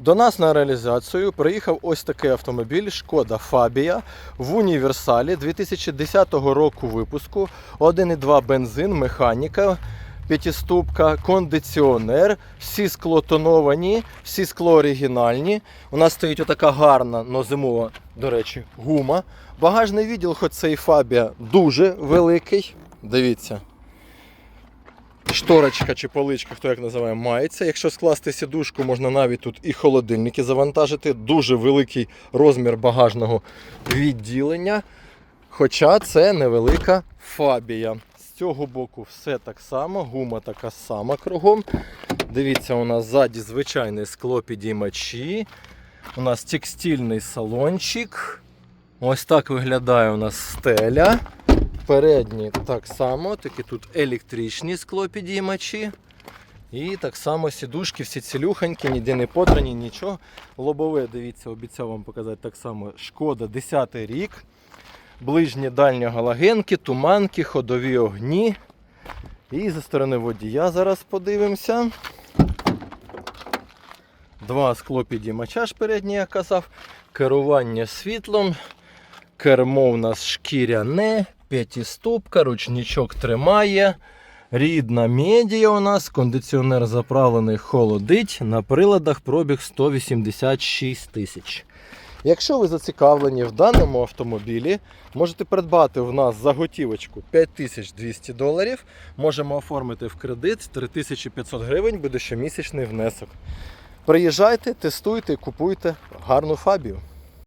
До нас на реалізацію приїхав ось такий автомобіль Шкода Фабія в універсалі 2010 року випуску. 1,2 бензин, механіка, п'ятиступка, кондиціонер, всі скло тоновані, всі скло оригінальні. У нас стоїть отака гарна, но зимова, до речі, гума. Багажний відділ, хоч цей Фабія дуже великий. Дивіться. Шторочка чи поличка, хто як називає, мається. Якщо скласти сідушку, можна навіть тут і холодильники завантажити. Дуже великий розмір багажного відділення. Хоча це невелика фабія. З цього боку все так само, гума така сама кругом. Дивіться, у нас ззаді звичайне скло підіймачі. У нас текстильний салончик. Ось так виглядає у нас стеля. Передні так само, такі тут електричні склопідіймачі. І так само сідушки, всі цілюханькі, ніде не потрані, нічого. Лобове, дивіться, обіцяв вам показати так само. Шкода 10 рік. Ближні дальні галогенки, туманки, ходові огні. І зі сторони водія зараз подивимося. Два склопідіймача ж передні, я казав. Керування світлом. Кермо у нас шкіряне, п'ятиступка, ручничок тримає. Рідна медія у нас, кондиціонер заправлений холодить. На приладах пробіг 186 тисяч. Якщо ви зацікавлені в даному автомобілі, можете придбати в нас за готівочку 5200 доларів. Можемо оформити в кредит 3500 гривень, буде щомісячний внесок. Приїжджайте, тестуйте купуйте гарну фабію.